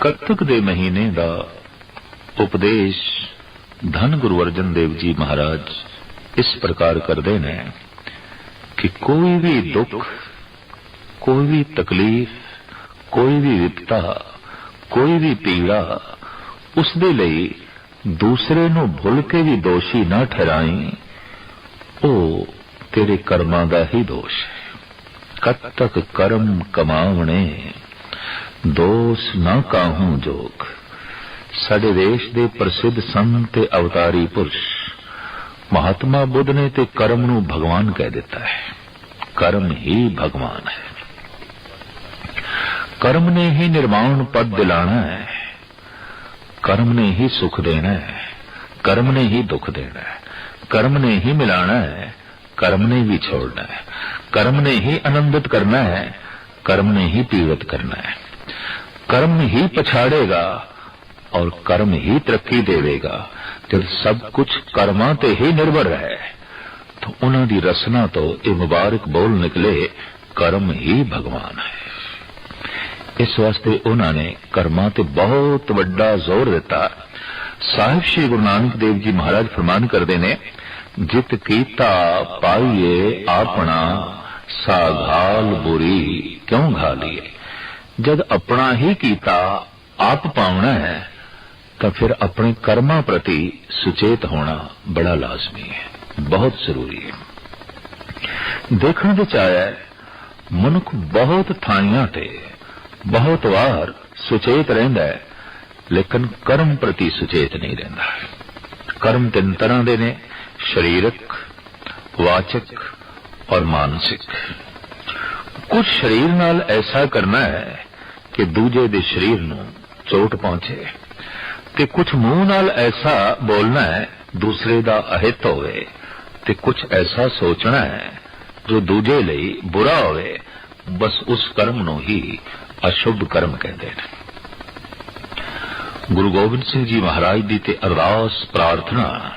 ਕੱਤਕ ਦੇ ਮਹੀਨੇ ਦਾ ਉਪਦੇਸ਼ ਧੰਨ ਗੁਰੂ ਅਰਜਨ ਦੇਵ ਜੀ ਮਹਾਰਾਜ ਇਸ ਪ੍ਰਕਾਰ ਕਰਦੇ ਨੇ ਕਿ ਕੋਈ ਵੀ ਦੁੱਖ, ਕੋਈ ਵੀ ਤਕਲੀਫ, ਕੋਈ ਵੀ ਵਿਪਤਾ, ਕੋਈ ਵੀ ਪੀੜਾ ਉਸ ਦੇ ਲਈ ਦੂਸਰੇ ਨੂੰ ਭੁੱਲ ਕੇ ਵੀ ਦੋਸ਼ੀ ਨਾ ਠਹਿਰਾਈ, ਉਹ ਤੇਰੇ ਕਰਮਾਂ ਦਾ ਹੀ ਦੋਸ਼ ਹੈ। ਕਦ ਕਰਮ ਕਮਾਵਣੇ। ਦੋਸ ਨਾ ਕਾਹੂੰ ਜੋਗ। ਸਾਡੇ ਦੇਸ਼ ਦੇ ਪ੍ਰਸਿੱਧ ਸੰਤ ਤੇ ਅਵਤਾਰੀ ਪੁਰਸ਼, ਮਹਾਤਮਾ ਬੁੱਧ ਨੇ ਤੇ ਕਰਮ ਨੂੰ ਭਗਵਾਨ ਕਹਿ ਦਿੱਤਾ ਹੈ। ਕਰਮ ਹੀ ਭਗਵਾਨ ਹੈ। ਕਰਮ ਨੇ ਹੀ ਨਿਰਮਾਣ ਪਦ ਦਿਲਾਣਾ ਹੈ। ਕਰਮ ਨੇ ਹੀ ਸੁਖ ਦੇਣਾ ਹੈ। ਕਰਮ ਨੇ ਹੀ ਦੁੱਖ ਦੇਣਾ ਹੈ। ਕਰਮ ਨੇ ਹੀ ਮਿਲਾਣਾ ਹੈ। ਕਰਮ ਨੇ ਵੀ ਛੋੜਨਾ ਹੈ। ਕਰਮ ਨੇ ਹੀ ਆਨੰਦਿਤ ਕਰਨਾ ਹੈ। ਕਰਮ ਨੇ ਹੀ ਪੀੜਤ ਕਰਨਾ ਹੈ। ਕਰਮ ਹੀ ਪਛਾੜੇਗਾ ਔਰ ਕਰਮ ਹੀ ਤਰੱਕੀ ਦੇਵੇਗਾ। ਜਦ ਸਭ ਕੁਝ ਕਰਮਾਂ ਤੇ ਹੀ ਨਿਰਭਰ ਹੈ ਤਾਂ ਉਹਨਾਂ ਦੀ ਰਸਨਾ ਤੋਂ ਇਹ ਮੁਬਾਰਕ ਬੋਲ ਨਿਕਲੇ, ਕਰਮ ਹੀ ਭਗਵਾਨ ਹੈ। ਇਸ ਵਾਸਤੇ ਉਹਨਾਂ ਨੇ ਕਰਮਾਂ ਤੇ ਬਹੁਤ ਵੱਡਾ ਜ਼ੋਰ ਦਿੱਤਾ। ਸਾਹਿਬ ਸ੍ਰੀ ਗੁਰੂ ਨਾਨਕ ਦੇਵ ਜੀ ਮਹਾਰਾਜ ਫਰਮਾਨ ਕਰਦੇ ਨੇ, ਜਿਤ ਕੀਤਾ ਪਾਈਏ ਆਪਣਾ, ਸਾਘਾਲ ਬੁਰੀ ਕਿਉਂ ਘਾਲੀਏ? ਜਦ ਆਪਣਾ ਹੀ ਕੀਤਾ, ਆਪ ਪਾਉਣਾ ਹੈ, ਤਾਂ ਫਿਰ ਆਪਣੇ ਕਰਮਾਂ ਪ੍ਰਤੀ ਸੁਚੇਤ ਹੋਣਾ ਬੜਾ ਲਾਜ਼ਮੀ ਹੈ, ਬਹੁਤ ਜ਼ਰੂਰੀ ਹੈ। ਦੇਖਣ ਵਿੱਚ ਆਇਆ ਮਨੁੱਖ ਬਹੁਤ ਥਾਈਆਂ ਤੇ, ਬਹੁਤ ਵਾਰ ਸੁਚੇਤ ਰਹਿੰਦਾ ਹੈ, ਲੇਕਿਨ ਕਰਮ ਪ੍ਰਤੀ ਸੁਚੇਤ ਨਹੀਂ ਰਹਿੰਦਾ। ਕਰਮ ਤਿੰਨ ਤਰ੍ਹਾਂ ਦੇ ਨੇ, ਸਰੀਰਕ, ਵਾਚਕ ਔਰ ਮਾਨਸਿਕ। ਕੁਝ ਸਰੀਰ ਨਾਲ ਐਸਾ ਕਰਨਾ ਹੈ ਕਿ ਦੂਜੇ ਦੇ ਸਰੀਰ ਨੂੰ ਚੋਟ ਪਹੁੰਚੇ ਤੇ ਕੁਝ ਮੂੰਹ ਨਾਲ ਐਸਾ ਬੋਲਣਾ ਹੈ, ਦੂਸਰੇ ਦਾ ਅਹਿਤ ਹੋਵੇ ਤੇ ਕੁਝ ਐਸਾ ਸੋਚਣਾ ਹੈ, ਜੋ ਦੂਜੇ ਲਈ ਬੁਰਾ ਹੋਵੇ, ਬਸ ਉਸ ਕਰਮ ਨੂੰ ਹੀ ਅਸ਼ੁਭ ਕਰਮ ਕਹਿੰਦੇ ਨੇ। ਗੁਰੂ ਗੋਬਿੰਦ ਸਿੰਘ ਜੀ ਮਹਾਰਾਜ ਦੀ ਤੇ ਅਰਦਾਸ ਪ੍ਰਾਰਥਨਾ,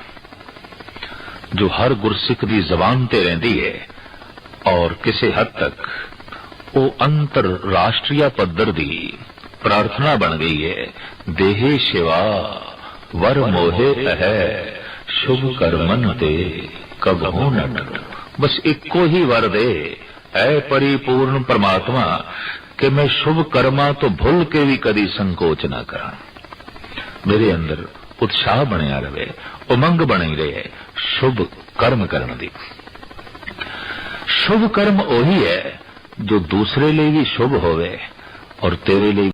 ਜੋ ਹਰ ਗੁਰਸਿੱਖ ਦੀ ਜ਼ਬਾਨ ਤੇ ਰਹਿੰਦੀ ਹੈ ਔਰ ਕਿਸੇ ਹੱਦ ਤੱਕ ਉਹ ਅੰਤਰ ਰਾਸ਼ਟਰੀय ਪੱਧਰ ਦੀ ਪ੍ਰਾਰਥਨਾ ਬਣ ਗਈ ਹੈ ਦੇਹੇ ਸ਼ਿਵਾ, ਵਰ ਮੋਹੇ ਹੈ ਸ਼ੁਭ ਕਰਮਨ ਤੇ ਕਬਹੂ ਨ ਟਟ ਬਸ ਇੱਕੋ ਹੀ ਵਰ ਦੇ ਐ ਪਰਿਪੂਰਨ ਪਰਮਾਤਮਾ ਕਿ ਮੈਂ ਸ਼ੁਭ ਕਰਮਾਂ ਤੋਂ ਭੁੱਲ ਕੇ ਵੀ ਕਦੀ ਸੰਕੋਚ ਨਾ ਕਰਾਂ। ਮੇਰੇ ਅੰਦਰ ਉਤਸ਼ਾਹ ਬਣਿਆ ਰਵੇ, ਉਮੰਗ ਬਣੀ ਰਹੇ ਸ਼ੁਭ ਕਰਮ ਕਰਨ ਦੀ। ਸ਼ੁਭ ਕਰਮ ਉਹੀ ਹੈ ਜੋ ਦੂਸਰੇ ਲਈ ਵੀ ਸ਼ੁਭ ਹੋਵੇ ਔਰ ਤੇਰੇ ਲਈ